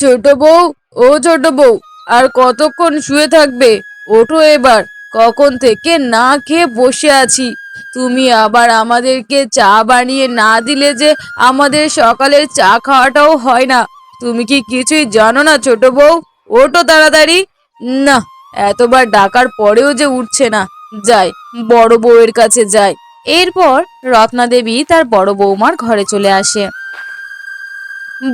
ছোট বউ ও ছোট বউ, আর কতক্ষণ শুয়ে থাকবে? ওঠো এবার, কখন থেকে না খেয়ে বসে আছি। তুমি আবার আমাদেরকে চা বানিয়ে না দিলে যে আমাদের সকালের চা খাওয়াটাও হয় না। তুমি কি কিছুই জানো না, ছোট বউ? ওঠো তাড়াতাড়ি। না, এতবার ডাকার পরেও যে উঠছে না। যাই, বড় বউয়ের কাছে যাই। এরপর রত্না দেবী তার বড় বৌমার ঘরে চলে আসে।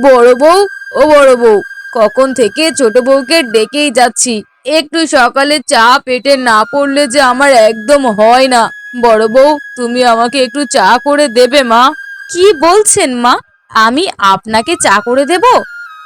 বড় বউ ও বড় বউ, কখন থেকে ছোট বউকে ডেকেই যাচ্ছি। একটু সকালে চা পেটে না পড়লে যে আমার একদম হয় না। বড় বউ, তুমি আমাকে একটু চা করে দেবে মা? কি বলছেন মা? আমি আপনাকে চা করে দেব?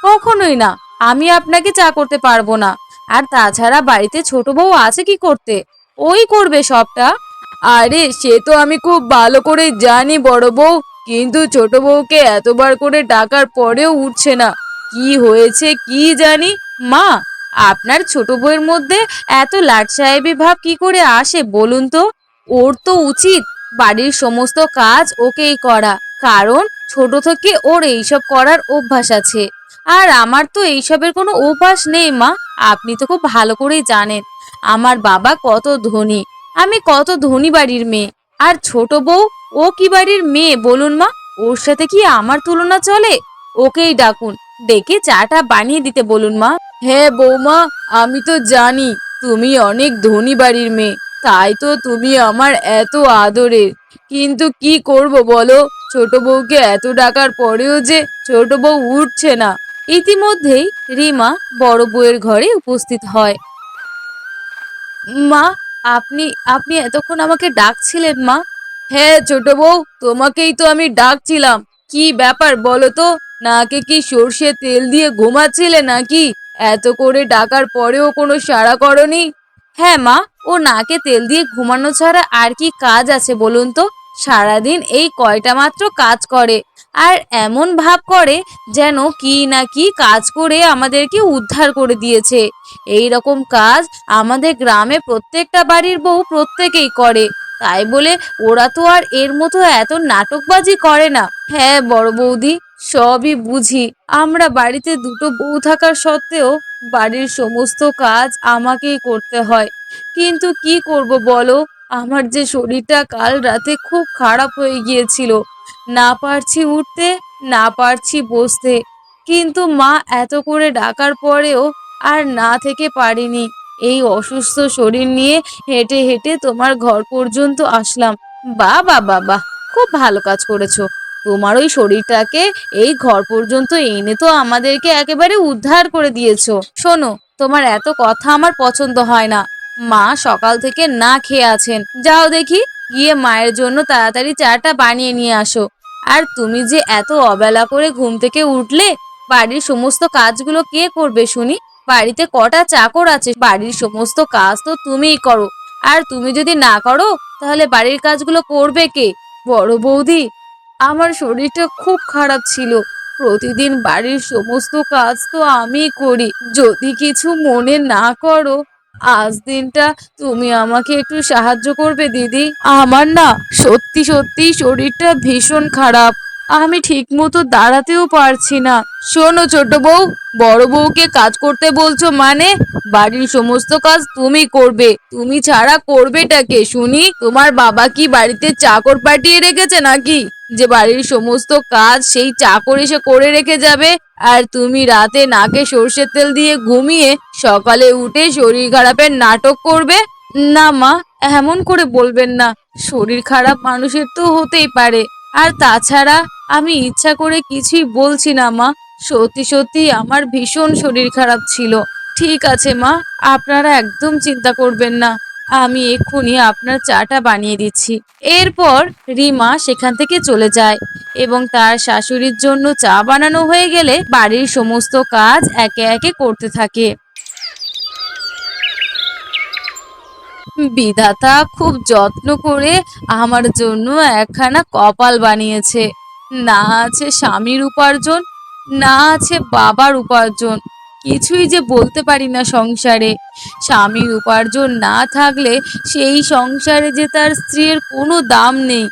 কখনোই না। আমি আপনাকে চা করতে পারব না। আর তাছাড়া বাড়িতে ছোট বউ আছে কি করতে? ওই করবে সবটা। আরে, সে তো আমি খুব ভালো করে জানি বড় বউ। কিন্তু ছোট বউকে এতবার করে ডাকার পরেও উঠছে না। কি হয়েছে কি জানি? মা, আপনার ছোট বউয়ের মধ্যে এত লাট সাহেবী ভাব কি করে আসে বলুন তো? ওর তো উচিত বাড়ির সমস্ত কাজ ওকেই করা, কারণ ছোট থেকে ওর এইসব করার অভ্যাস আছে। আর আমার তো এইসবের কোনো অভ্যাস নেই মা, আপনি তো খুব ভালো করেই জানেন, আমার বাবা কত ধনী, আমি কত ধনী বাড়ির মেয়ে, আর ছোট বউ, ও কি বাড়ির মেয়ে বলুন মা? ওর সাথে কি আমার তুলনা চলে? ওকেই ডাকুন ডেকে চাটা বানিয়ে দিতে বলুন মা। হ্যাঁ বৌমা, আমি তো জানি তুমি অনেক ধনী বাড়ির মেয়ে, তাই তো তুমি আমার এত আদরের। কিন্তু কি করব বলো, ছোট বউকে এত ডাকার পরেও যে ছোট বউ উঠছে না। ইতিমধ্যেই রিমা বড় বউয়ের ঘরে উপস্থিত হয়। মা, আপনি আপনি এতক্ষণ আমাকে ডাকছিলেন মা। হ্যাঁ ছোট বউ, তোমাকেই তো আমি ডাকছিলাম। কি ব্যাপার বলো তো? নাকে কি সর্ষে তেল দিয়ে ঘুমাচ্ছিলে নাকি? এত করে ডাকার পরেও কোনো সাড়া করনি? হ্যাঁ মা, ও নাকে তেল দিয়ে ঘুমানো ছাড়া আর কি কাজ আছে বলুন তো? সারাদিন এই কয়টা মাত্র কাজ করে। আর এমন ভাব করে যেন কি না কি কাজ করে আমাদেরকে উদ্ধার করে দিয়েছে। এই রকম কাজ আমাদের গ্রামে প্রত্যেকটা বাড়ির বউ প্রত্যেকেই করে। তাই বলে ওরা তো আর এর মতো এত নাটকবাজি করে না। হ্যাঁ বড় বৌদি, সবই বুঝি। আমরা বাড়িতে দুটো বউ থাকার সত্ত্বেও বাড়ির সমস্ত কাজ আমাকেই করতে হয়। কিন্তু কি করব বলো? আমার যে শরীরটা কাল রাতে খুব খারাপ হয়ে গিয়েছিল। না পারছি উঠতে, না পারছি বসতে। কিন্তু মা এত করে ডাকার পরেও আর না থেকে পারিনি। এই অসুস্থ শরীর নিয়ে হেঁটে হেঁটে তোমার ঘর পর্যন্ত আসলাম। বা বা বা বাহ, খুব ভালো কাজ করেছ। তোমার ওই শরীরটাকে এই ঘর পর্যন্ত এনে তো আমাদেরকে একেবারে উদ্ধার করে দিয়েছ। শোনো, তোমার এত কথা আমার পছন্দ হয় না। মা সকাল থেকে না খেয়ে আছেন। যাও দেখি, গিয়ে মায়ের জন্য তাড়াতাড়ি চাটা বানিয়ে নিয়ে আসো। আর তুমি যে এত অবেলা করে ঘুম থেকে উঠলে, বাড়ির সমস্ত কাজগুলো কে করবে শুনি? বাড়িতে কটা চাকর আছে? বাড়ির সমস্ত কাজ তো তুমিই করো। আর তুমি যদি না করো, তাহলে বাড়ির কাজগুলো করবে কে? বড় বৌদি, আমার শরীরটা খুব খারাপ ছিল। প্রতিদিন বাড়ির সমস্ত কাজ তো আমিই করি। যদি কিছু মনে না করো, আজ দিনটা তুমি আমাকে একটু সাহায্য করবে, দিদি। আমার না সত্যি সত্যি শরীরটা ভীষণ খারাপ। আমি ঠিক মতো দাঁড়াতেও পারছি না। শোনো ছোট বউ, বড় বউকে কাজ করতে বলছো মানে? বাড়ির সমস্ত কাজ তুমি করবে। তুমি ছাড়া করবেটাকে শুনি, তোমার বাবা কি বাড়িতে চাকর পাঠিয়ে রেখেছে নাকি? যে বাড়ির সমস্ত কাজ সেই চাকর এসে করে রেখে যাবে। আর তুমি রাতে নাকে সর্ষের তেল দিয়ে ঘুমিয়ে সকালে উঠে শরীর খারাপের নাটক করবে? না মা, এমন করে বলবেন না। শরীর খারাপ মানুষের তো হতেই পারে। আর তাছাড়া আমি ইচ্ছা করে কিছুই বলছি না, মা। সত্যি সত্যি আমার ভীষণ শরীর খারাপ ছিল। ঠিক আছে, মা, আপনারা একদম চিন্তা করবেন না। আমি এক্ষুনি আপনার চাটা বানিয়ে দিচ্ছি। এরপর রিমা সেখান থেকে চলে যায় এবং তার শাশুড়ির জন্য চা বানানো হয়ে গেলে বাড়ির সমস্ত কাজ একে একে করতে থাকে। বিধাতা খুব যত্ন করে আমার জন্য একখানা কপাল বানিয়েছে। না আছে স্বামীর উপার্জন, না আছে বাবার উপার্জন। কিছুই যে বলতে পারি না সংসারে। স্বামীর উপার্জন না থাকলে সেই সংসারে যে তার স্ত্রীর কোনো দাম নেই।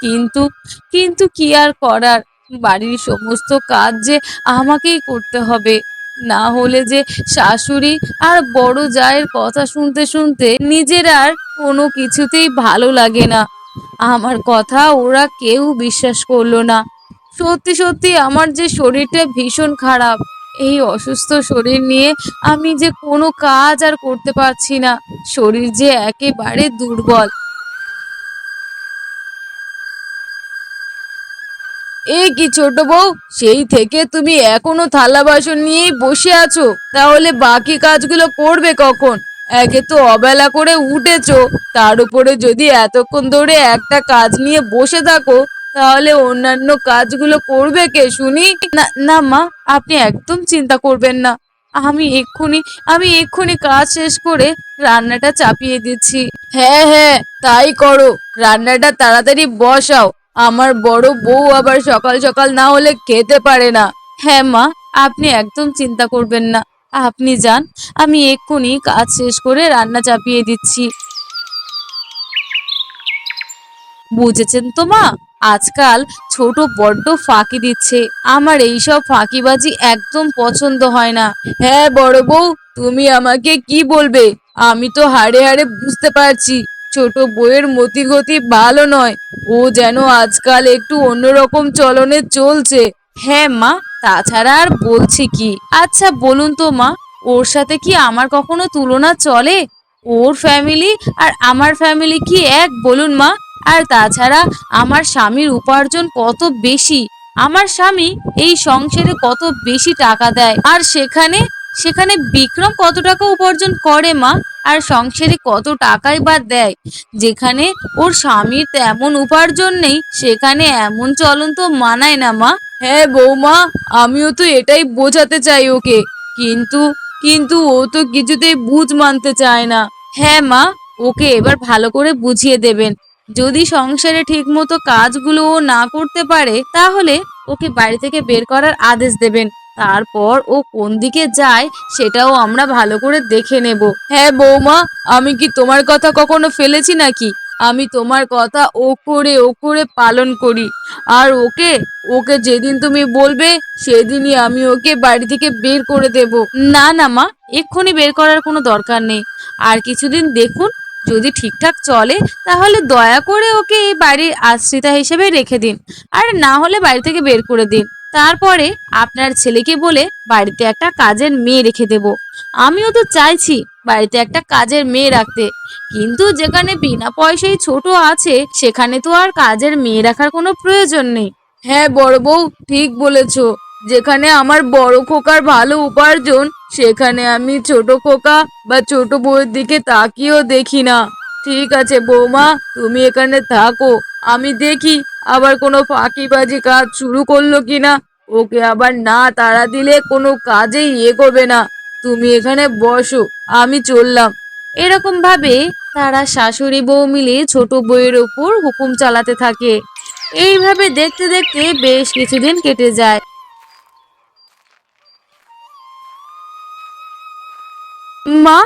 কিন্তু কিন্তু কি আর করার? বাড়ির সমস্ত কাজ যে আমাকেই করতে হবে। না হলে যে শাশুড়ি আর বড় জায়ের কথা শুনতে শুনতে নিজের আর কোনো কিছুতেই ভালো লাগে না। আমার কথা ওরা কেউ বিশ্বাস করল না। সত্যি সত্যি আমার যে শরীরটা ভীষণ খারাপ, এই অসুস্থ শরীর নিয়ে আমি যে কোনো কাজ আর করতে পারছি না। শরীর যে একেবারে দুর্বল। এ কি ছোট বউ? সেই থেকে তুমি এখনও থালা বাসন নিয়েই বসে আছো? তাহলে বাকি কাজগুলো করবে কখন? একে তো অবেলা করে উঠেছো। তার উপরে যদি এতক্ষণ ধরে একটা কাজ নিয়ে বসে থাকো, তাহলে অন্যান্য কাজগুলো করবে কে, শুনি? না না মা, আপনি একদম চিন্তা করবেন না। আমি এক্ষুনি আমি এক্ষুনি কাজ শেষ করে রান্নাটা চাপিয়ে দিচ্ছি। হ্যাঁ হ্যাঁ তাই করো। রান্নাটা তাড়াতাড়ি বসাও। আমার বড় বউ আবার সকাল সকাল না হলে খেতে পারে না। হ্যাঁ মা, আপনি একদম চিন্তা করবেন না। আপনি যান, আমি এক্ষুনি কাজ শেষ করে রান্না চাপিয়ে দিচ্ছি। বুঝেছেন তো মা? আজকাল ছোট বড্ড ফাঁকি দিচ্ছে। আমার এইসব ফাঁকিবাজি একদম পছন্দ হয় না। হ্যাঁ বড় বউ, তুমি আমাকে কি বলবে? আমি তো হাড়ে হাড়ে বুঝতে পারছি। ছোট বউয়ের মতিগতি ভালো নয়। ও যেন আজকাল একটু অন্যরকম চলনে চলছে। হ্যাঁ মা, তাছাড়া আর বলছি কি? আচ্ছা বলুন তো মা, ওর সাথে কি আমার কখনো তুলনা চলে? ওর ফ্যামিলি আর আমার ফ্যামিলি কি এক? বলুন মা। আর তাছাড়া আমার স্বামীর উপার্জন কত বেশি? আমার স্বামী এই সংসারে কত বেশি টাকা দেয়? আর সেখানে সেখানে বিক্রম কত টাকা উপার্জন করে মা? আর সংসারে কত টাকাই বা দেয়? যেখানে ওর স্বামীর তেমন উপার্জন নেই সেখানে এমন চলন তো মানায় না মা। হ্যাঁ বৌমা আমিও তো এটাই বোঝাতে চাই ওকে। কিন্তু কিন্তু ও তো কিছুতেই বুঝ মানতে চায় না। হ্যাঁ মা ওকে এবার ভালো করে বুঝিয়ে দেবেন। যদি সংসারে ঠিকমতো কাজগুলো ও না করতে পারে তাহলে ওকে বাড়ি থেকে বের করার আদেশ দেবেন। তারপর ও কোন দিকে যায় সেটাও আমরা ভালো করে দেখে নেব। হ্যাঁ বৌমা, আমি কি তোমার কথা কখনো ফেলেছি নাকি? আমি তোমার কথা ও করে ও করে পালন করি। আর ওকে ওকে যেদিন তুমি বলবে, সেদিনই আমি ওকে বাড়ি থেকে বের করে দেব। না না মা, এক্ষুনি বের করার কোনো দরকার নেই। আর কিছুদিন দেখুন, যদি ঠিকঠাক চলে, তাহলে দয়া করে ওকে এই বাড়ির আশ্রিতা হিসেবে রেখে দিন। আর না হলে বাড়ি থেকে বের করে দিন। তারপরে আপনার ছেলেকে বলে বাড়িতে একটা কাজের মেয়ে রেখে দেব। আমিও তো চাইছি বাড়িতে একটা কাজের মেয়ে রাখতে। কিন্তু যেখানে বিনা পয়সায় ছোট আছে, সেখানে তো আর কাজের মেয়ে রাখার কোনো প্রয়োজন নেই। হ্যাঁ বড় বউ, ঠিক বলেছ। যেখানে আমার বড় খোকার ভালো উপার্জন, সেখানে আমি ছোট খোকা বা ছোট বউয়ের দিকে তাকিয়েও দেখি না। ঠিক আছে, বৌমা, তুমি এখানে থাকো। আমি দেখি আবার কোনো ফাঁকিবাজি কাজ শুরু করল কিনা? ওকে আবার না তাড়া দিলে কোনো কাজেই ইয়ে করবে না। তুমি এখানে বসো, আমি চললাম। এরকম ভাবে তারা শাশুড়ি বউ মিলে ছোট বউয়ের ওপর হুকুম চালাতে থাকে। এইভাবে দেখতে দেখতে বেশ কিছুদিন কেটে যায়। মা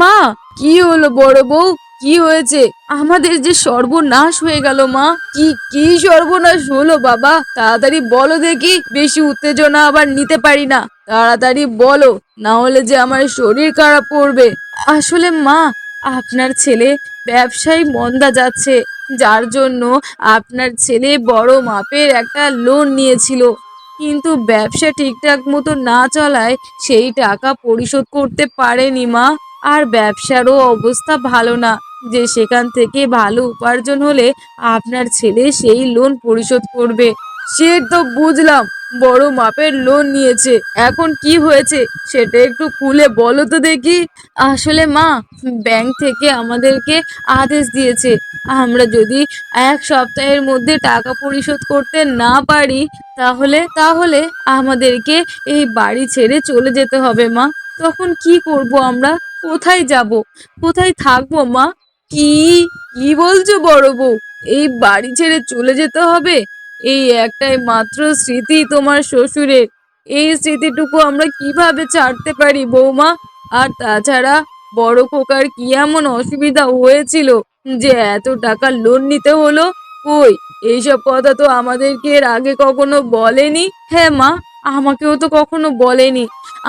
মা, কি হলো বড় বউ? কি হয়েছে? আমাদের যে সর্বনাশ হয়ে গেল, মা। কি কি সর্বনাশ হলো, বাবা? তাড়াতাড়ি বলো দেখি। বেশি উত্তেজনা আবার নিতে পারি না। তাড়াতাড়ি বলো, না হলে যে আমার শরীর খারাপ করবে। আসলে, মা, আপনার ছেলে ব্যবসায় মন্দা যাচ্ছে। যার জন্য আপনার ছেলে বড় মাপের একটা লোন নিয়েছিল। কিন্তু ব্যবসা ঠিকঠাক মতো না চলায় সেই টাকা পরিশোধ করতে পারেনি, মা। আর ব্যবসারও অবস্থা ভালো না। যে সেখান থেকে ভালো উপার্জন হলে আপনার ছেলে সেই লোন পরিশোধ করবে। সে তো বুঝলাম, বড় মাপের লোন নিয়েছে। এখন কি হয়েছে সেটা একটু খুলে বলো তো দেখি। আসলে মা ব্যাংক থেকে আমাদেরকে আদেশ দিয়েছে, আমরা যদি এক সপ্তাহের মধ্যে টাকা পরিশোধ করতে না পারি, তাহলে তাহলে আমাদেরকে এই বাড়ি ছেড়ে চলে যেতে হবে মা। তখন কি করব আমরা? কোথায় যাব? কোথায় থাকব মা? কি কি বলছো বড় বউ? এই বাড়ি ছেড়ে চলে যেতে হবে? এই একটাই মাত্র স্মৃতি তোমার শ্বশুরের। এই স্মৃতিটুকু আমরা কীভাবে ছাড়তে পারি বৌমা? আর তাছাড়া বড় খোকার কি এমন অসুবিধা হয়েছিল যে এত টাকা লোন নিতে হলো? কই, এইসব কথা তো আমাদেরকে এর আগে কখনো বলেনি? হ্যাঁ মা, আমাকেও তো কখনো বলেনি।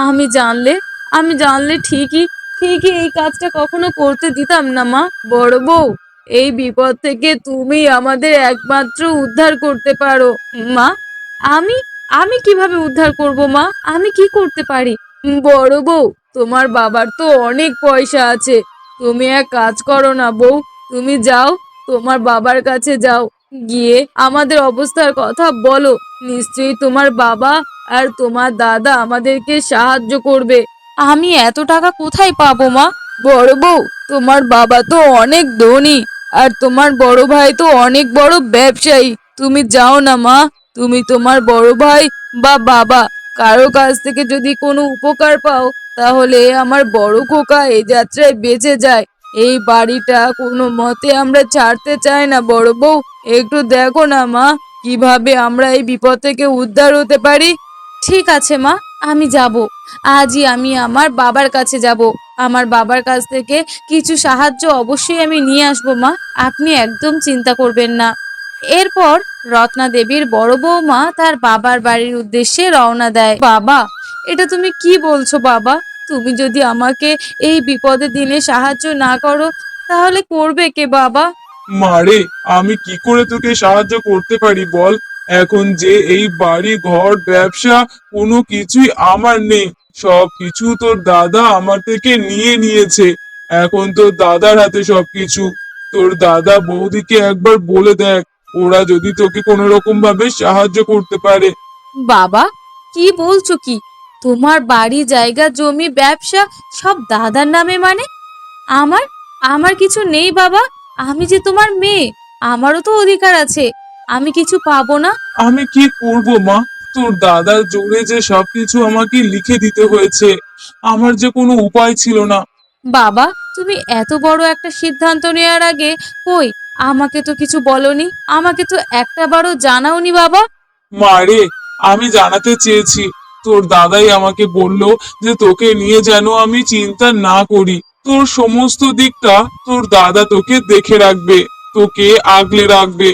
আমি জানলে আমি জানলে ঠিকই ঠিকই এই কাজটা কখনো করতে দিতাম না, মা। বড় বউ, এই বিপদ থেকে তুমি আমাদের একমাত্র উদ্ধার করতে পারো। মা, আমি আমি কীভাবে উদ্ধার করব, মা? আমি কি করতে পারি? বড় বউ, তোমার বাবার তো অনেক পয়সা আছে। তুমি এক কাজ করো না, বউ। তুমি যাও, তোমার বাবার কাছে যাও। গিয়ে আমাদের অবস্থার কথা বলো। নিশ্চয়ই তোমার বাবা আর তোমার দাদা আমাদেরকে সাহায্য করবে। আমি এত টাকা কোথায় পাবো, মা? বড় বউ, তোমার বাবা তো অনেক ধনী, আর তোমার বড় ভাই তো অনেক বড় ব্যবসায়ী। তুমি যাও না, মা। তুমি তোমার বড় ভাই বা বাবা কারও কাছ থেকে যদি কোনো উপকার পাও, তাহলে আমার বড় খোকা এই যাত্রায় বেঁচে যায়। এই বাড়িটা কোনো মতে আমরা ছাড়তে চাই না, বড় বউ। একটু দেখো না, মা, কীভাবে আমরা এই বিপদ থেকে উদ্ধার হতে পারি? ঠিক আছে, মা। আমি যাব। আজই আমি আমার বাবার কাছে যাব। আমার বাবার কাছ থেকে কিছু সাহায্য অবশ্যই আমি নিয়ে আসব, মা। আপনি একদম চিন্তা করবেন না। এরপর রত্না দেবীর বড় বৌমা তার বাবার বাড়ির উদ্দেশ্যে রওনা দেয়। বাবা, এটা তুমি কি বলছো, বাবা? তুমি যদি আমাকে এই বিপদে দিনে সাহায্য না করো, তাহলে করবে কে, বাবা? মারে আমি কি করে তোকে সাহায্য করতে পারি বল? এখন যে এই বাড়ি, ঘর, ব্যবসা, কোনো কিছুই আমার নেই। সব কিছু তোর দাদা আমার থেকে নিয়ে নিয়েছে। এখন তোর দাদার হাতে সবকিছু তোর দাদা বৌদিকে একবার বলে দেখ, ওরা যদি তোকে কোনো রকম ভাবে সাহায্য করতে পারে। বাবা, কি বলছো কি? তোমার বাড়ি, জায়গা, জমি, ব্যবসা সব দাদার নামে মানে? আমার আমার কিছু নেই বাবা, আমি যে তোমার মেয়ে, আমারও তো অধিকার আছে। আমি কিছু পাবো না? আমি কি করব মা? তোর দাদার জোরে যে সবকিছু আমাকে লিখে দিতে হয়েছে আমার যে কোনো উপায় ছিল না। বাবা তুমি এত বড় একটা সিদ্ধান্ত নেওয়ার আগে কই? আমাকে তো কিছু বলনি। আমাকে তো একটা বারও জানাওনি বাবা। মারে আমি জানাতে চেয়েছি। তোর দাদাই আমাকে বলল যে তোকে নিয়ে যেন আমি চিন্তা না করি। তোর সমস্ত দিকটা তোর দাদা তোকে দেখে রাখবে তোকে আগলে রাখবে।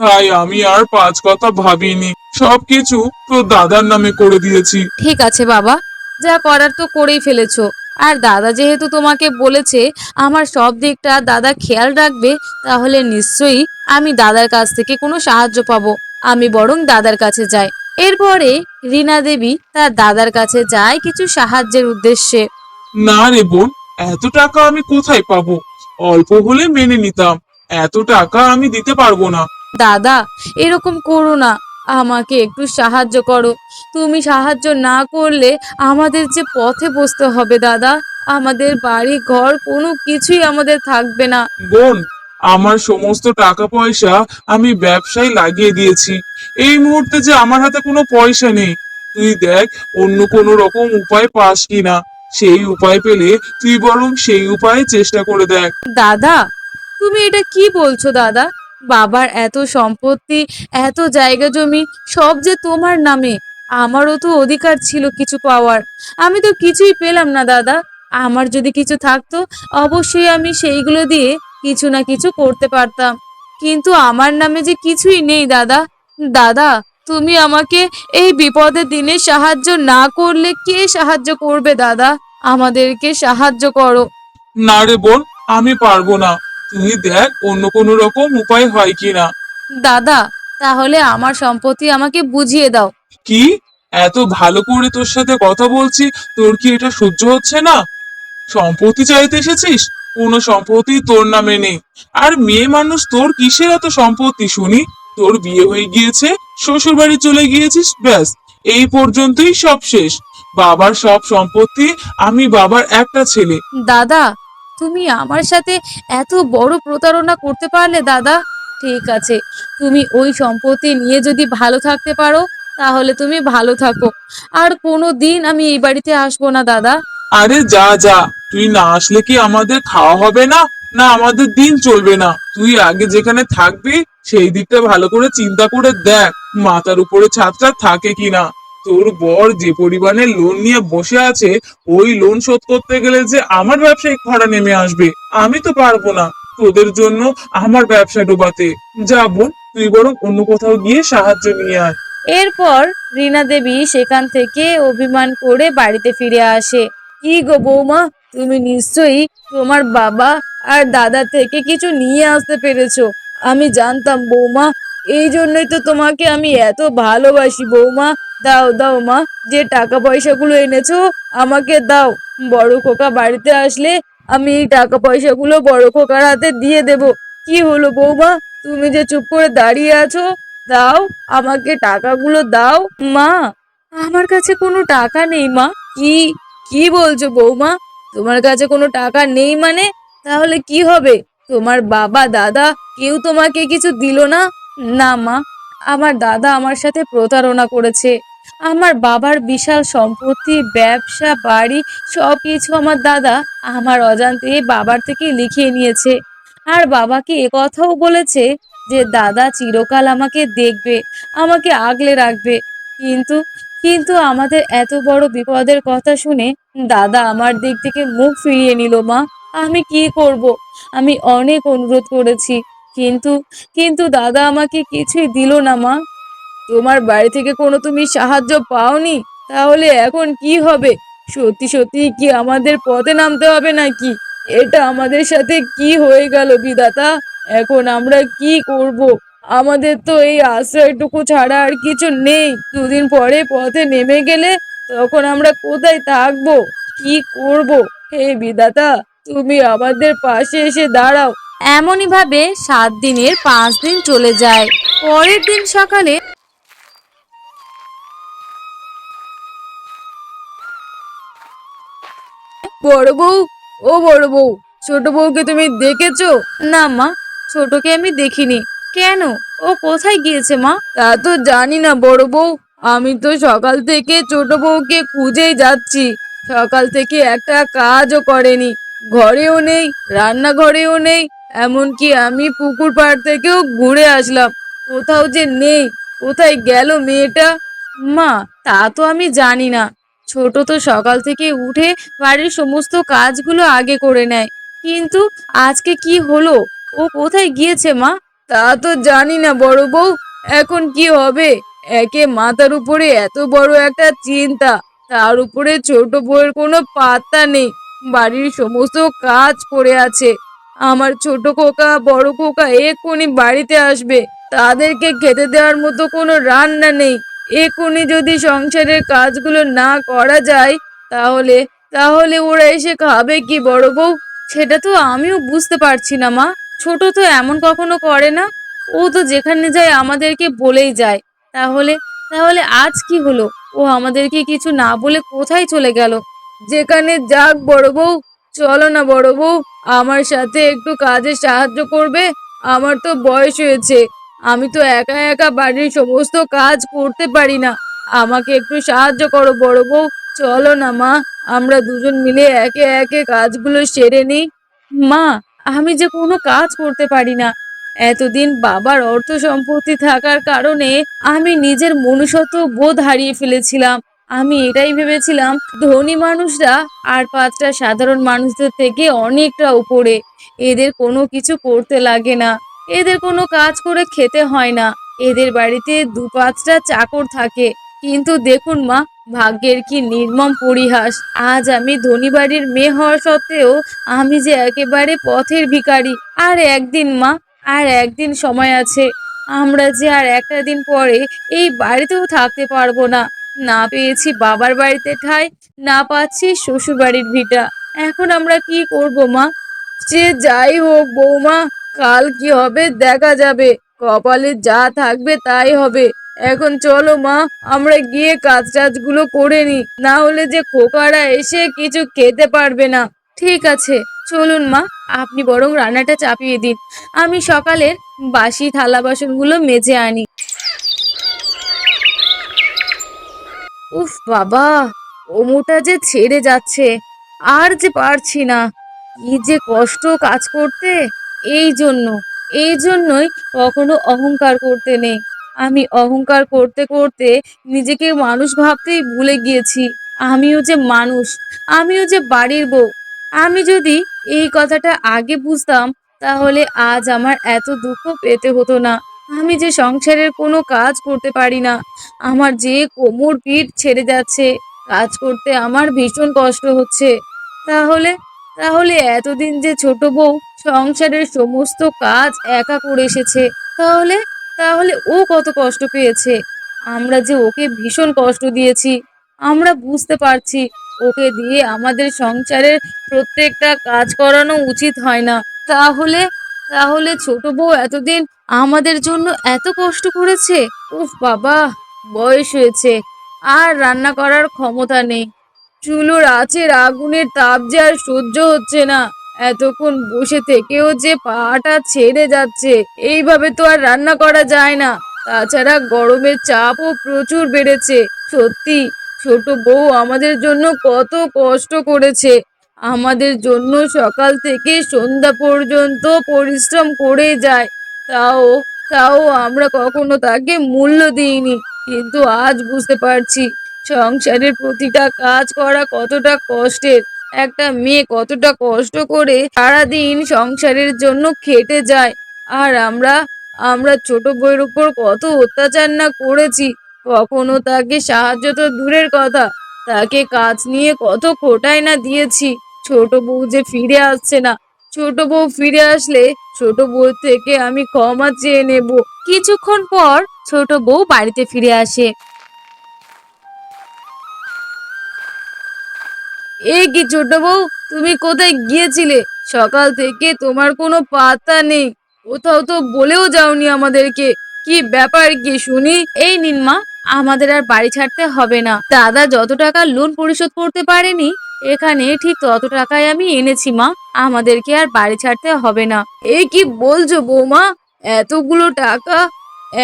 তাই আমি আর পাঁচ কথা ভাবিনি। সবকিছু তোর দাদার নামে করে দিয়েছি। ঠিক আছে বাবা যা করার তো করেই ফেলেছো। আর দাদা যেহেতু তোমাকে বলেছে আমার সব দিকটা দাদা খেয়াল রাখবে তাহলে নিশ্চয়ই আমি দাদার কাছ থেকে কোনো সাহায্য পাবো। আমি বরং দাদার কাছে যাই। এরপরে রীনা দেবী তার দাদার কাছে যায় কিছু সাহায্যের উদ্দেশ্যে। না রে বোন এত টাকা আমি কোথায় পাবো? অল্প হলে মেনে নিতাম। এত টাকা আমি দিতে পারব না। দাদা এরকম করো না। আমাকে একটু সাহায্য করো। তুমি সাহায্য না করলে আমাদের যে পথে বসতে হবে দাদা আমাদের বাড়ি ঘর কোনো কিছুই আমাদের থাকবে না। বোন আমার সমস্ত টাকা পয়সা আমি ব্যবসায় লাগিয়ে দিয়েছি। এই মুহূর্তে যে আমার হাতে কোনো পয়সা নেই তুই দেখ অন্য কোনো রকম উপায় পাস কিনা। সেই উপায় পেলে তুই বরং সেই উপায়ে চেষ্টা করে দেখ। দাদা তুমি এটা কি বলছো দাদা? বাবার এত সম্পত্তি, এত জায়গা জমি, সব যে তোমার নামে, আমারও তো অধিকার ছিল কিছু পাওয়ার। আমি তো কিছুই পেলাম না, দাদা। আমার যদি কিছু থাকতো, অবশ্যই আমি সেইগুলো দিয়ে কিছু না কিছু করতে পারতাম। কিন্তু আমার নামে যে কিছুই নেই, দাদা। দাদা, তুমি আমাকে এই বিপদের দিনে সাহায্য না করলে কে সাহায্য করবে, দাদা? আমাদেরকে সাহায্য করো। না রে বোন, আমি পারব না। তুই দেখ অন্য কোনো রকম উপায় হয় কিনা। দাদা তাহলে আমার সম্পত্তি আমাকে বুঝিয়ে দাও। কি? এত ভালো করে তোর সাথে কথা বলছি তোর কি এটা সহ্য হচ্ছে না? সম্পত্তি চাইতে এসেছিস? কোনো সম্পত্তি তোর নামে নেই। আর মেয়ে মানুষ তোর কিসের এত সম্পত্তি শুনি? তোর বিয়ে হয়ে গিয়েছে শ্বশুর বাড়ি চলে গিয়েছিস ব্যাস। এই পর্যন্তই সব শেষ। বাবার সব সম্পত্তি আমি বাবার একটা ছেলে। দাদা তুমি আমার সাথে এত বড় প্রতারণা করতে পারলে, দাদা? ঠিক আছে, তুমি ওই সম্পত্তি নিয়ে যদি ভালো থাকতে পারো, তাহলে তুমি ভালো থাকো। আর কোনো দিন আমি এই বাড়িতে আসব না, দাদা। আরে যা যা। তুই না আসলে কি আমাদের খাওয়া হবে না? না, আমাদের দিন চলবে না। তুই আগে যেখানে থাকবি, সেই দিকটা ভালো করে চিন্তা করে দেখ, মাথার উপরে ছাদটা থাকে কিনা। তোর বর যে পরিমাণে লোন নিয়ে বসে আছে, ওই লোন শোধ করতে গেলে যে আমার ব্যবসায় খরা নেমে আসবে। আমি তো পারব না তোদের জন্য আমার ব্যবসা ডোবাতে। যা বোন, তুই বরং অন্য কোথাও গিয়ে সাহায্য নিয়ে আয়। এরপর রীনা দেবী সেখান থেকে অভিমান করে বাড়িতে ফিরে আসে। কি গো বৌমা, তুমি নিশ্চয়ই তোমার বাবা আর দাদা থেকে কিছু নিয়ে আসতে পেরেছ। আমি জানতাম বৌমা এই জন্যই তো তোমাকে আমি এত ভালোবাসি, বৌমা। দাও দাও, মা। যে টাকা পয়সাগুলো এনেছো, আমাকে দাও। বড় খোকা বাড়িতে আসলে আমি এই টাকা পয়সাগুলো বড় খোকার হাতে দিয়ে দেব। কি হলো, বৌমা? তুমি যে চুপ করে দাঁড়িয়ে আছো, দাও, আমাকে টাকাগুলো দাও। মা, আমার কাছে কোনো টাকা নেই, মা। কি কি বলছো, বৌমা? তোমার কাছে কোনো টাকা নেই মানে? তাহলে কি হবে? তোমার বাবা, দাদা, কেউ তোমাকে কিছু দিল না? না, মা। আমার দাদা আমার সাথে প্রতারণা করেছে। আমার বাবার বিশাল সম্পত্তি, ব্যবসা, বাড়ি সব কিছু আমার দাদা আমার অজান্তে বাবার থেকে লিখিয়ে নিয়েছে। আর বাবাকে কথাও বলেছে যে, দাদা চিরকাল আমাকে দেখবে, আমাকে আগলে রাখবে। কিন্তু কিন্তু আমাদের এত বড় বিপদের কথা শুনে দাদা আমার দিক থেকে মুখ ফিরিয়ে নিল, মা। আমি কি করব? আমি অনেক অনুরোধ করেছি। কিন্তু কিন্তু দাদা আমাকে কিছুই দিল না মা। তোমার বাড়ি থেকে কোনো তুমি সাহায্য পাওনি? তাহলে এখন কি হবে? সত্যি সত্যি কি আমাদের পথে নামতে হবে নাকি? এটা আমাদের সাথে কি হয়ে গেল বিধাতা? এখন আমরা কি করব? আমাদের তো এই আশ্রয়টুকু ছাড়া আর কিছু নেই। দুদিন পরে পথে নেমে গেলে তখন আমরা কোথায় থাকব? কি করব? হে বিদাতা তুমি আমাদের পাশে এসে দাঁড়াও। এমনই ভাবে সাত দিনের পাঁচ দিন চলে যায়। পরের দিন সকালে বড় বউ, ও বড় বউ, ছোট বউকে তুমি দেখেছ? না মা, ছোটকে আমি দেখিনি। কেন? ও কোথায় গিয়েছে মা? তা তো জানি না বড় বউ। আমি তো সকাল থেকে ছোট বউকে খুঁজেই যাচ্ছি। সকাল থেকে একটা কাজও করেনি। ঘরেও নেই, রান্নাঘরেও নেই এমনকি আমি পুকুর পাড় থেকেও ঘুরে আসলাম। কোথাও যে নেই, কোথায় গেল মেয়েটা? মা, তা তো আমি জানি না। ছোট তো সকাল থেকে উঠে বাড়ির সমস্ত কাজগুলো আগে করে নেয়। কিন্তু আজকে কি হলো? ও কোথায় গিয়েছে, মা? তা তো জানি না, বড় বউ। এখন কি হবে? একে মাথার উপরে এত বড় একটা চিন্তা। তার উপরে ছোট বউয়ের কোনো পাত্তা নেই। বাড়ির সমস্ত কাজ পড়ে আছে। আমার ছোট খোকা, বড় খোকা এক্ষুনি বাড়িতে আসবে। তাদেরকে খেতে দেওয়ার মতো কোনো রান্না নেই। এক্ষুনি যদি সংসারের কাজগুলো না করা যায়, তাহলে তাহলে ওরা এসে খাবে কি বড় বউ? সেটা তো আমিও বুঝতে পারছি না, মা। ছোট তো এমন কখনো করে না। ও তো যেখানে যায় আমাদেরকে বলেই যায়। তাহলে তাহলে আজ কি হলো? ও আমাদেরকে কিছু না বলে কোথায় চলে গেল? যেখানে যাক বড় বউ। চলো না বড় বউ। আমার সাথে একটু কাজে সাহায্য করবে? আমার তো বয়স হয়েছে। আমি তো একা একা বাড়ির সমস্ত কাজ করতে পারি না। আমাকে একটু সাহায্য করো বড় বউ। চলো না, মা। আমরা দুজন মিলে একে একে কাজগুলো সেরে নিই। মা, আমি যে কোনো কাজ করতে পারি না। এতদিন বাবার অর্থ সম্পত্তি থাকার কারণে আমি নিজের মনুষ্যত্ব বোধ হারিয়ে ফেলেছিলাম। আমি এটাই ভেবেছিলাম, ধনী মানুষরা আর পাঁচটা সাধারণ মানুষদের থেকে অনেকটা উপরে। এদের কোনো কিছু করতে লাগে না। এদের কোনো কাজ করে খেতে হয় না। এদের বাড়িতে দু পাঁচটা চাকর থাকে। কিন্তু দেখুন মা, ভাগ্যের কি নির্মম পরিহাস। আজ আমি ধনী বাড়ির মেয়ে হওয়া সত্ত্বেও আমি যে একেবারে পথের ভিখারি। আর একদিন মা, আর একদিন সময় আছে। আমরা যে আর একটা দিন পরে এই বাড়িতেও থাকতে পারব না। না পেয়েছি বাবার বাড়িতে ঠাই, না পাচ্ছি শ্বশুর বাড়ির ভিটা। এখন আমরা কি করব, মা? সে যাই হোক, বৌমা, কাল কি হবে দেখা যাবে। কপালে যা থাকবে তাই হবে। এখন চলো, মা, আমরা গিয়ে কাজ টাজগুলো করে নি না হলে যে খোকারা এসে কিছু খেতে পারবে না। ঠিক আছে, চলুন, মা, আপনি বরং রান্নাটা চাপিয়ে দিন। আমি সকালের বাসি থালা বাসনগুলো মেজে আনি। উফ বাবা ওমোটা যে ছেড়ে যাচ্ছে, আর যে পারছি না। কি যে কষ্ট কাজ করতে, এই জন্য, এই জন্যই কখনো অহংকার করতে নেই। আমি অহংকার করতে করতে নিজেকে মানুষ ভাবতেই ভুলে গিয়েছি। আমিও যে মানুষ, আমিও যে বাড়ির বউ। আমি যদি এই কথাটা আগে বুঝতাম, তাহলে আজ আমার এত দুঃখ পেতে হতো না। আমি যে সংসারের কোনো কাজ করতে পারি না। আমার যে কোমর পিঠ ছেড়ে যাচ্ছে, কাজ করতে আমার ভীষণ কষ্ট হচ্ছে। তাহলে তাহলে এতদিন যে ছোট বউ সংসারের সমস্ত কাজ একা করে এসেছে, তাহলে তাহলে ও কত কষ্ট পেয়েছে? আমরা যে ওকে ভীষণ কষ্ট দিয়েছি, আমরা বুঝতে পারছি, ওকে দিয়ে আমাদের সংসারের প্রত্যেকটা কাজ করানো উচিত হয় না। তাহলে তাহলে ছোট বউ এতদিন আমাদের জন্য এত কষ্ট করেছে? উফ বাবা, বয়স হয়েছে, আর রান্না করার ক্ষমতা নেই। চুলোর আঁচের আগুনের তাপ যে আর সহ্য হচ্ছে না। এতক্ষণ বসে থেকেও যে পাটা ছেড়ে যাচ্ছে, এইভাবে তো আর রান্না করা যায় না। তাছাড়া গরমের চাপও প্রচুর বেড়েছে। সত্যি, ছোট বউ আমাদের জন্য কত কষ্ট করেছে। আমাদের জন্য সকাল থেকে সন্ধ্যা পর্যন্ত পরিশ্রম করে যায়। তাও তাও আমরা কখনো তাকে মূল্য দিইনি। কিন্তু আজ বুঝতে পারছি, সংসারের প্রতিটা কাজ করা কতটা কষ্টের। একটা মেয়ে কতটা কষ্ট করে সারাদিন সংসারের জন্য খেটে যায়। আর আমরা আমরা ছোট বইয়ের উপর কত অত্যাচার না করেছি। কখনো তাকে সাহায্য তো দূরের কথা। তাকে কাজ নিয়ে কত খোটায় না দিয়েছি। ছোট বউ যে ফিরে আসছে না। ছোট বউ ফিরে আসলে ছোট বউ থেকে আমি ক্ষমা চেয়ে নেব। কিছুক্ষণ পর ছোট বউ বাড়িতে ফিরে আসে। এই কি ছোট বউ, তুমি কোথায় গিয়েছিলে? সকাল থেকে তোমার কোনো পাতা নেই। কোথাও তো বলেও যাওনি আমাদেরকে। কি ব্যাপার কি শুনি? এই নিন মা, আমাদের আর বাড়ি ছাড়তে হবে না। দাদা যত টাকা লোন পরিশোধ করতে পারেনি এখানে ঠিক তত টাকায় আমি এনেছি, মা। আমাদেরকে আর বাড়ি ছাড়তে হবে না। এই কি বলছো বৌমা? এতগুলো টাকা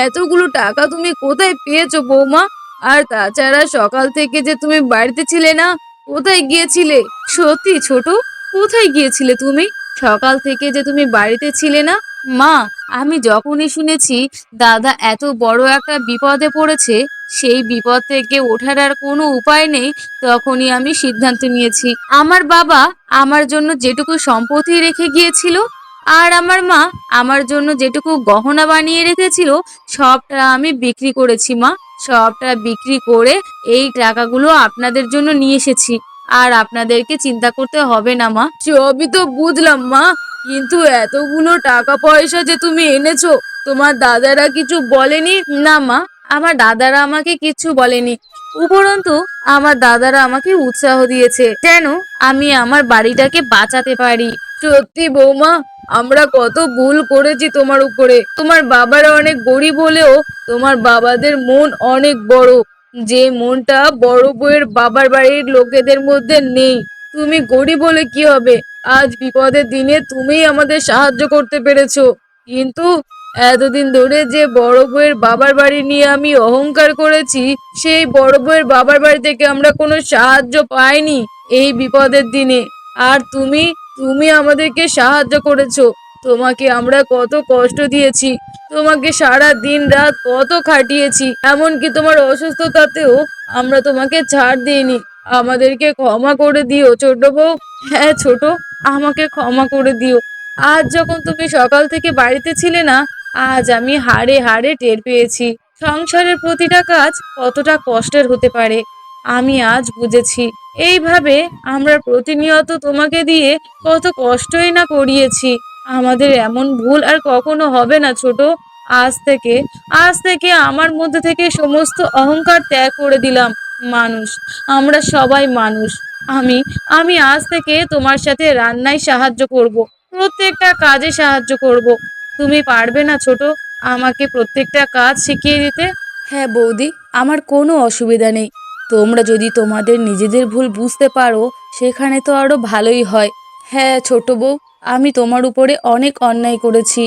এতগুলো টাকা তুমি কোথায় পেয়েছ বৌমা? আর তাছাড়া সকাল থেকে যে তুমি বাড়িতে ছিলে না, কোথায় গিয়েছিলে? সত্যি ছোট, কোথায় গিয়েছিলে তুমি? সকাল থেকে যে তুমি বাড়িতে ছিলে না মা, আমি যখনই শুনেছি দাদা এত বড় একটা বিপদে পড়েছে, সেই বিপদ থেকে ওঠার আর কোনো উপায় নেই, তখনই আমি সিদ্ধান্ত নিয়েছি। আমার বাবা আমার জন্য যেটুকু সম্পত্তি রেখে গিয়েছিল, আর আমার মা আমার জন্য যেটুকু গহনা বানিয়ে রেখেছিল, সবটা আমি বিক্রি করেছি মা। সবটা বিক্রি করে এই টাকাগুলো আপনাদের জন্য নিয়ে এসেছি। আর আপনাদেরকে চিন্তা করতে হবে না, মা। সবই তো বুঝলাম, মা। কিন্তু এতগুলো টাকা পয়সা যে তুমি এনেছো, তোমার দাদারা কিছু বলেনি? না, মা, আমার দাদারা আমাকে কিছু বলেনি। উপরন্তু, আমার দাদারা আমাকে উৎসাহ দিয়েছে। যেন আমি আমার বাড়িটাকে বাঁচাতে পারি। সত্যি, বৌমা, আমরা কত ভুল করেছি তোমার উপরে। তোমার বাবারা অনেক গরিব হলেও তোমার বাবাদের মন অনেক বড়। যে মনটা বড় বউয়ের বাবার বাড়ির লোকেদের মধ্যে নেই। তুমি গরিব হলে কি হবে? আজ বিপদের দিনে তুমিই আমাদের সাহায্য করতে পেরেছ। কিন্তু এতদিন ধরে যে বড় বউয়ের বাবার বাড়ি নিয়ে আমি অহংকার করেছি, সেই বড় বউয়ের বাবার বাড়ি থেকে আমরা কোনো সাহায্য পাইনি এই বিপদের দিনে। আর তুমি তুমি আমাদেরকে সাহায্য করেছ। তোমাকে আমরা কত কষ্ট দিয়েছি, তোমাকে সারা দিন রাত কত খাটিয়েছি, এমনকি তোমার অসুস্থতাতেও আমরা তোমাকে ছাড় দিইনি। আমাদেরকে ক্ষমা করে দিও, ছোট বউ। হ্যাঁ ছোট, আমাকে ক্ষমা করে দিও। আজ যখন তুমি সকাল থেকে বাড়িতে ছিলে না, আজ আমি হাড়ে হাড়ে টের পেয়েছি। সংসারের প্রতিটা কাজ কতটা কষ্টের হতে পারে, আমি আজ বুঝেছি। এইভাবে আমরা প্রতিনিয়ত তোমাকে দিয়ে কত কষ্টই না করিয়েছি। আমাদের এমন ভুল আর কখনো হবে না ছোট। আজ থেকে আজ থেকে আমার মধ্যে থেকে সমস্ত অহংকার ত্যাগ করে দিলাম মানুষ। আমরা সবাই মানুষ। আমি আমি আজ থেকে তোমার সাথে রান্নায় সাহায্য করব। প্রত্যেকটা কাজে সাহায্য করব। তুমি পারবে না ছোট, আমাকে প্রত্যেকটা কাজ শিখিয়ে দিতে। হ্যাঁ বৌদি, আমার কোনো অসুবিধা নেই। তোমরা যদি তোমাদের নিজেদের ভুল বুঝতে পারো, সেখানে তো আরও ভালোই হয়। হ্যাঁ ছোট বউ আমি তোমার উপরে অনেক অন্যায় করেছি।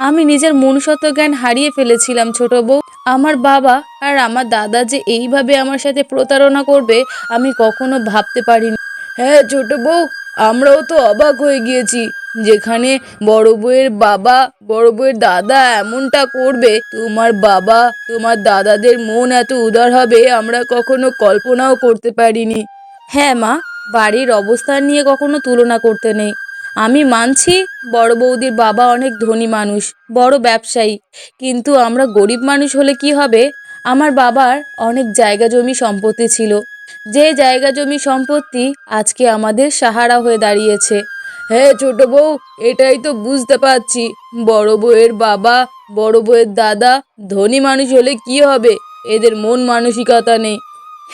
আমি নিজের মনুষ্যত্ব জ্ঞান হারিয়ে ফেলেছিলাম, ছোট বউ। আমার বাবা আর আমার দাদা যে এইভাবে আমার সাথে প্রতারণা করবে, আমি কখনো ভাবতে পারিনি। হ্যাঁ ছোট বউ, আমরাও তো অবাক হয়ে গিয়েছি। যেখানে বড় বউয়ের বাবা, বড় বউয়ের দাদা এমনটা করবে, তোমার বাবা, তোমার দাদাদের মন এত উদার হবে, আমরা কখনো কল্পনাও করতে পারিনি। হ্যাঁ মা, বাড়ির অবস্থান নিয়ে কখনো তুলনা করতে নেই। আমি মানছি বড় বৌদির বাবা অনেক ধনী মানুষ, বড় ব্যবসায়ী। কিন্তু আমরা গরিব মানুষ হলে কি হবে? আমার বাবার অনেক জায়গা জমি সম্পত্তি ছিল। যে জায়গা জমি সম্পত্তি আজকে আমাদের সাহারা হয়ে দাঁড়িয়েছে। হ্যাঁ ছোট বউ, এটাই তো বুঝতে পারছি। বড় বউয়ের বাবা, বড় বউয়ের দাদা, ধনী মানুষ হলে কি হবে? এদের মন মানসিকতা নেই।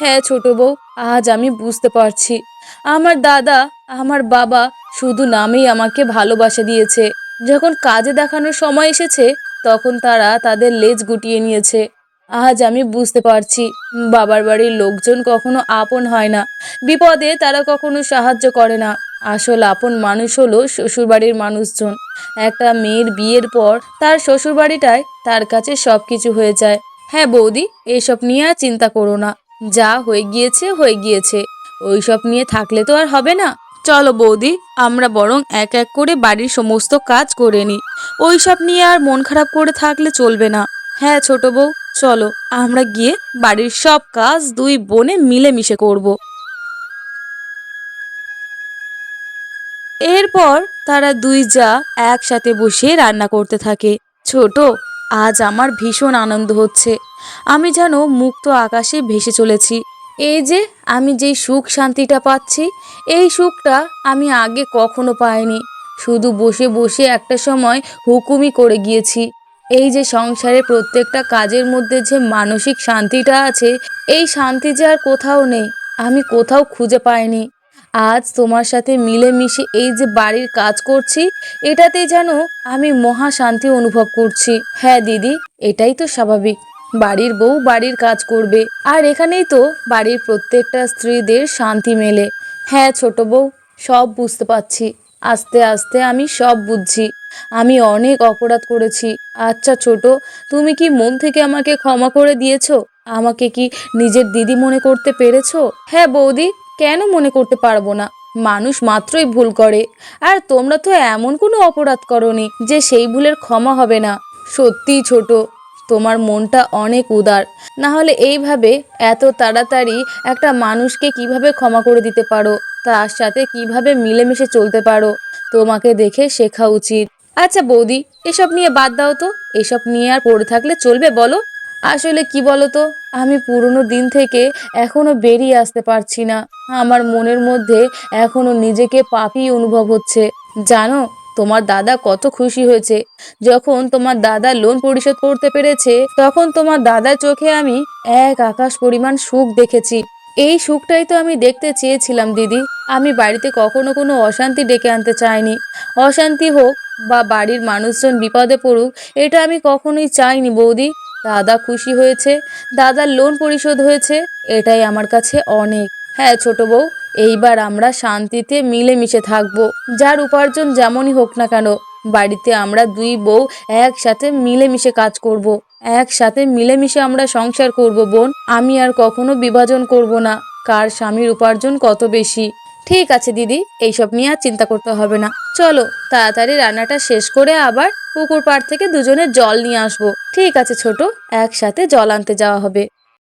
হ্যাঁ ছোট বউ, আজ আমি বুঝতে পারছি। আমার দাদা আমার বাবা শুধু নামেই আমাকে ভালোবাসা দিয়েছে। যখন কাজে দেখানোর সময় এসেছে, তখন তারা তাদের লেজ গুটিয়ে নিয়েছে। আজ আমি বুঝতে পারছি, বাবার বাড়ির লোকজন কখনো আপন হয় না। বিপদে তারা কখনো সাহায্য করে না। আসল আপন মানুষ হলো শ্বশুরবাড়ির মানুষজন। একটা মেয়ের বিয়ের পর তার শ্বশুরবাড়িটায় তার কাছে সব কিছু হয়ে যায়। হ্যাঁ বৌদি, এসব নিয়ে আর চিন্তা করো না। যা হয়ে গিয়েছে হয়ে গিয়েছে। ওইসব নিয়ে থাকলে তো আর হবে না। চলো বৌদি, আমরা বরং এক এক করে বাড়ির সমস্ত কাজ করে নিই। ওইসব নিয়ে আর মন খারাপ করে থাকলে চলবে না। হ্যাঁ ছোট বউ, চলো, আমরা গিয়ে বাড়ির সব কাজ দুই বোনে মিলেমিশে করব। এরপর তারা দুই যা একসাথে বসে রান্না করতে থাকে। ছোট, আজ আমার ভীষণ আনন্দ হচ্ছে। আমি যেন মুক্ত আকাশে ভেসে চলেছি। এই যে আমি যেই সুখ শান্তিটা পাচ্ছি, এই সুখটা আমি আগে কখনো পাইনি। শুধু বসে বসে একটা সময় হুকুমি করে গিয়েছি। এই যে সংসারে প্রত্যেকটা কাজের মধ্যে যে মানসিক শান্তিটা আছে, এই শান্তি যে আর কোথাও নেই, আমি কোথাও খুঁজে পাইনি। আজ তোমার সাথে মিলেমিশে এই যে বাড়ির কাজ করছি, এটাতেই যেন আমি মহা শান্তি অনুভব করছি। হ্যাঁ দিদি, এটাই তো স্বাভাবিক। বাড়ির বউ বাড়ির কাজ করবে। আর এখানেই তো বাড়ির প্রত্যেকটা স্ত্রীদের শান্তি মেলে। হ্যাঁ ছোট বউ, সব বুঝতে পারছি। আস্তে আস্তে আমি সব বুঝছি। আমি অনেক অপরাধ করেছি। আচ্ছা ছোট, তুমি কি মন থেকে আমাকে ক্ষমা করে দিয়েছ? আমাকে কি নিজের দিদি মনে করতে পেরেছ? হ্যাঁ বৌদি, কেন মনে করতে পারব না? মানুষ মাত্রই ভুল করে। আর তোমরা তো এমন কোনো অপরাধ করনি যে সেই ভুলের ক্ষমা হবে না। সত্যিই ছোট তোমার মনটা অনেক উদার। না হলে এইভাবে এত তাড়াতাড়ি একটা মানুষকে কীভাবে ক্ষমা করে দিতে পারো? তার সাথে কীভাবে মিলেমিশে চলতে পারো? তোমাকে দেখে শেখা উচিত। আচ্ছা বৌদি, এসব নিয়ে বাদ দাও তো। এসব নিয়ে আর পড়ে থাকলে চলবে বলো। আসলে কি বলো তো আমি পুরনো দিন থেকে এখনও বেরিয়ে আসতে পারছি না। আমার মনের মধ্যে এখনও নিজেকে পাপি অনুভব হচ্ছে। জানো তোমার দাদা কত খুশি হয়েছে। যখন তোমার দাদা লোন পরিশোধ করতে পেরেছে, তখন তোমার দাদার চোখে আমি এক আকাশ পরিমাণ সুখ দেখেছি। এই সুখটাই তো আমি দেখতে চেয়েছিলাম, দিদি। আমি বাড়িতে কখনো কোনো অশান্তি ডেকে আনতে চাইনি। অশান্তি হোক বা বাড়ির মানুষজন বিপদে পড়ুক, এটা আমি কখনোই চাইনি, বৌদি। দাদা খুশি হয়েছে, দাদার লোন পরিশোধ হয়েছে, এটাই আমার কাছে অনেক। হ্যাঁ ছোট বউ এইবার আমরা শান্তিতে মিলেমিশে থাকব। যার উপার্জন যেমনই হোক না কেন, বাড়িতে আমরা দুই বউ একসাথে মিলেমিশে কাজ করব। একসাথে মিলেমিশে আমরা সংসার করব বোন, আমি আর কখনো বিভাজন করব না। কার স্বামীর উপার্জন কত বেশি? ঠিক আছে দিদি, এইসব নিয়ে আর চিন্তা করতে হবে না। চলো, তাড়াতাড়ি রান্নাটা শেষ করে আবার পুকুর পাড় থেকে দুজনে জল নিয়ে আসব। ঠিক আছে ছোট, একসাথে জল আনতে যাওয়া হবে।